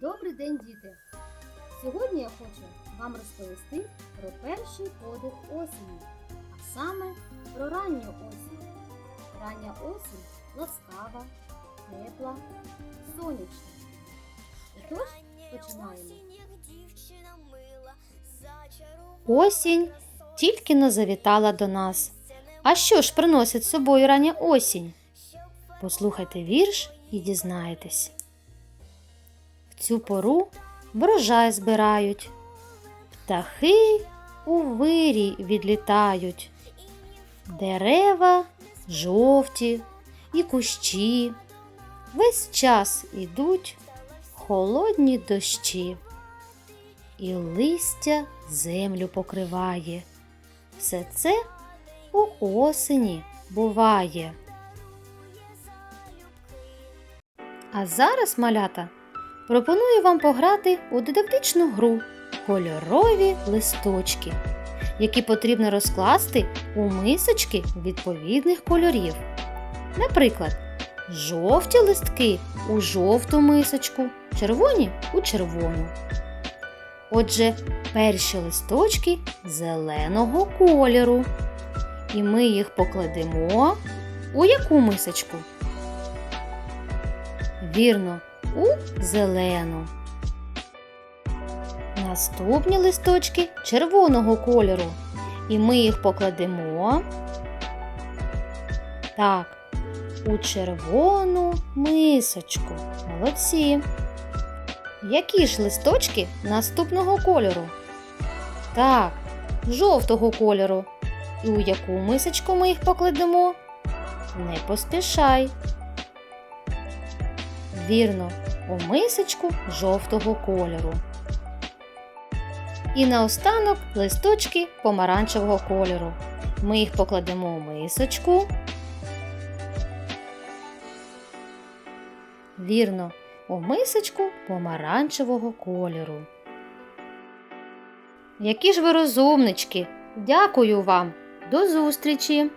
Добрий день, діти! Сьогодні я хочу вам розповісти про перший подих осені, а саме про ранню осінь. Рання осінь ласкава, тепла, сонячна. Отож, починаємо. Осінь тільки но завітала до нас. А що ж приносить з собою рання осінь? Послухайте вірш і дізнаєтесь. Цю пору врожай збирають, птахи у вирій відлітають, дерева жовті і кущі. Весь час ідуть холодні дощі і листя землю покриває. Все це у осені буває. А зараз, малята, пропоную вам пограти у дидактичну гру кольорові листочки, які потрібно розкласти у мисочки відповідних кольорів. Наприклад, жовті листки у жовту мисочку, червоні у червону. Отже, перші листочки зеленого кольору. І ми їх покладемо у яку мисочку? Вірно, у зелену. Наступні листочки червоного кольору. І ми їх покладемо. Так, у червону мисочку. Молодці. Які ж листочки наступного кольору? Так, жовтого кольору. І у яку мисочку ми їх покладемо? Не поспішай. Вірно, у мисочку жовтого кольору. І наостанок листочки помаранчевого кольору. Ми їх покладемо у мисочку. Вірно, у мисочку помаранчевого кольору. Які ж ви розумнички! Дякую вам! До зустрічі!